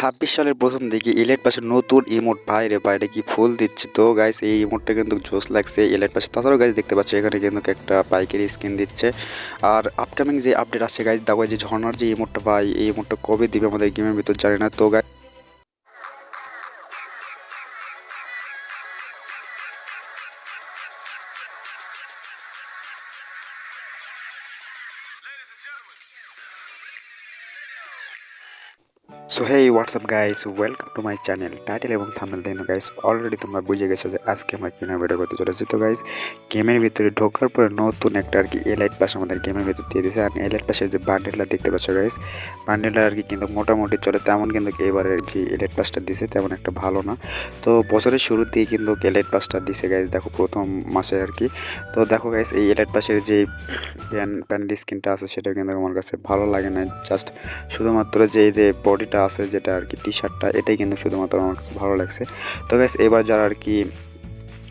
ছাব্বিশ সালের প্রথম দিকে ইলেট পাশে নতুন ইমোট বাইরে বাইরে কি ফুল দিচ্ছে? তো গাইস এই ইমোটটা কিন্তু জোস লাগছে ইলেট পাশে। তাছাড়াও গাইস দেখতে পাচ্ছ এখানে কিন্তু একটা পাইকারি স্কিন দিচ্ছে। আর আপকামিং যে আপডেট আসছে গাইস দেখো যে ঝর্নার যে ইমোটটা পাই এই ইমোটটা কবে দিবে আমাদের গেমের ভিতর জানি না। তো guys so hey WhatsApp guys welcome to my channel title এবং থাম্বনেল দেখো গাইস অলরেডি তোমরা বুঝে গেছো যে আজকে আমরা কিনা ভিডিও করতে চলেছি। তো গাইস গেমের ভিতরে ঢোকার পরে নতুন একটা আর কি এলাইট পাস আমাদের গেমের ভিতরে দিয়ে দিয়েছে আর এলাইট পাসের যে বান্ডেলটা দেখতে পাচ্ছ গাইস বান্ডেলটা আর কি কিন্তু মোটামুটি চলে, তেমন কিন্তু এবারের যে এলাইট পাসটা দিছে, তেমন একটা ভালো না। তো, বছরের শুরুতেই কিন্তু এলাইট পাসটা দিছে গাইস দেখো প্রথম মাসের আর কি। তো, দেখো গাইস এই এলাইট পাসের যে প্যান প্যান্ট স্কিনটা আছে সেটা কিন্তু আমার কাছে ভালো লাগে না। জাস্ট শুধুমাত্র যে যে বডিটা আছে যেটা আর কি টি শার্টটা এটাই কিন্তু শুধুমাত্র আমার কাছে ভালো লাগছে। তো গাইস এবার যারা আর কি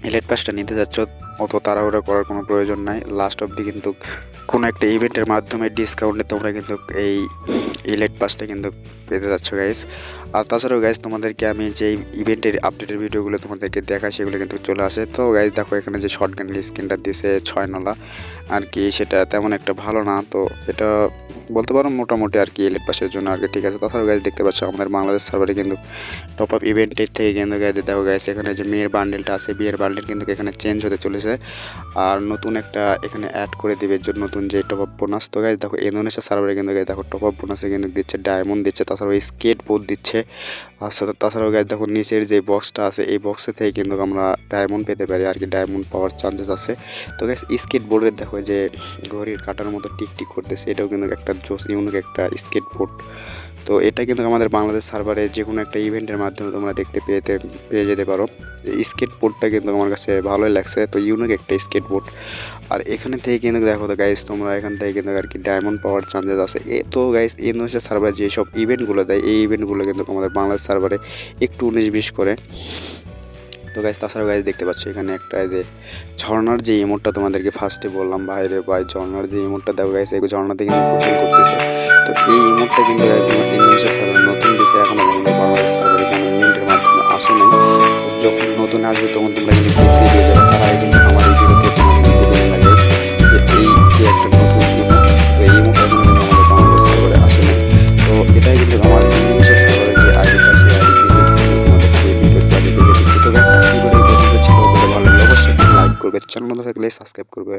এলেট পাসটা নিতে যাচ্ছ অত তাড়াহুড়া করার কোনো প্রয়োজন নাই। লাস্ট অবধি কিন্তু কোনো একটা ইভেন্টের মাধ্যমে ডিসকাউন্টে তোমরা কিন্তু এই ইলেট পাসটা কিন্তু পেতে যাচ্ছ গাইস আর তাছাড়াও গাইস তোমাদেরকে আমি যে ইভেন্টের আপডেটের ভিডিওগুলো তোমাদেরকে দেখা সেগুলো কিন্তু চলে আসে। তো গাইস দেখো এখানে যে শর্ট গানের স্ক্রিনটা দিছে ছয় নলা, আর কি সেটা তেমন একটা ভালো না। তো এটা বলতে পারো মোটামুটি আর কি এলেট পাসের জন্য আর কি, ঠিক আছে। তাছাড়াও গাইজ দেখতে পাচ্ছ আমাদের বাংলাদেশ সার্ভারে কিন্তু টপ আপ ইভেন্টের থেকে কিন্তু গাইজ দেখো গাইজ এখানে যে মেয়ের বান্ডেলটা আছে, বিয়ের বান্ডেল কিন্তু এখানে চেঞ্জ হতে চলেছে। আর নতুন একটা এখানে অ্যাড করে দিবে যে নতুন যে টপ আপ বোনাস তো গাইজ দেখো ইন্দোনেশিয়া সার্ভারে কিন্তু গাইজ দেখো টপ আপ বোনাসে কিন্তু দিচ্ছে ডায়মন্ড দিচ্ছে, তাছাড়াও স্কেট বোর্ড দিচ্ছে। আর সাথে তাছাড়াও গাইজ দেখো নিচের যে বক্সটা আছে, এই বক্সে থেকে কিন্তু আমরা ডায়মন্ড পেতে পারি, আর কি ডায়মন্ড পাওয়ার চান্সেস আছে। তো গাইজ স্কেট বোর্ডের দেখো যে ঘড়ির কাটার মতো টিক টিক করতেছে, এটাও কিন্তু একটা জোস ইউনিক একটা স্কেট বোর্ড তো এটা কিন্তু আমাদের বাংলাদেশ সার্ভারে যে কোনো একটা ইভেন্টের মাধ্যমে তোমরা দেখতে পেতে পেয়ে যেতে পারো। স্কেট বোর্ডটা কিন্তু আমার কাছে ভালোই লাগছে। তো ইউনিক একটা স্কেট বোর্ড আর এখানে থেকে কিন্তু দেখো তো গাইস তোমরা এখান থেকে কিন্তু আর কি ডায়মন্ড পাওয়ার চান্সেস আছে। এ তো গাইস ইন্দোনেশিয়া সার্ভারে যেসব ইভেন্টগুলো দেয়, এই ইভেন্টগুলো কিন্তু আমাদের বাংলাদেশ সার্ভারে একটু উনিশ বিশ করে। তো গাইজ তাছাড়াও গাইজ দেখতে পাচ্ছ এখানে একটা যে ঝর্নার যে ইমোটটা তোমাদেরকে ফার্স্টে বললাম বাইরে বা ঝর্নার যে ইমোটটা দেখো গাইছে এই ঝর্নাতে কিন্তু কোচিং করতেছে তো এই ইমোটটা কিন্তু ইন্দোনেশিয়া সার্ভারে নতুন দিয়েছে এখনও পর্যন্ত বাংলাদেশ সার্ভারে কোনো ইভেন্টের মাধ্যমে আসে নাই যখন নতুন আসবে তখন তোমরা কিন্তু পেয়ে যাবে তারা কিন্তু করবে। চ্যানেল না থাকলে সাবস্ক্রাইব করবে।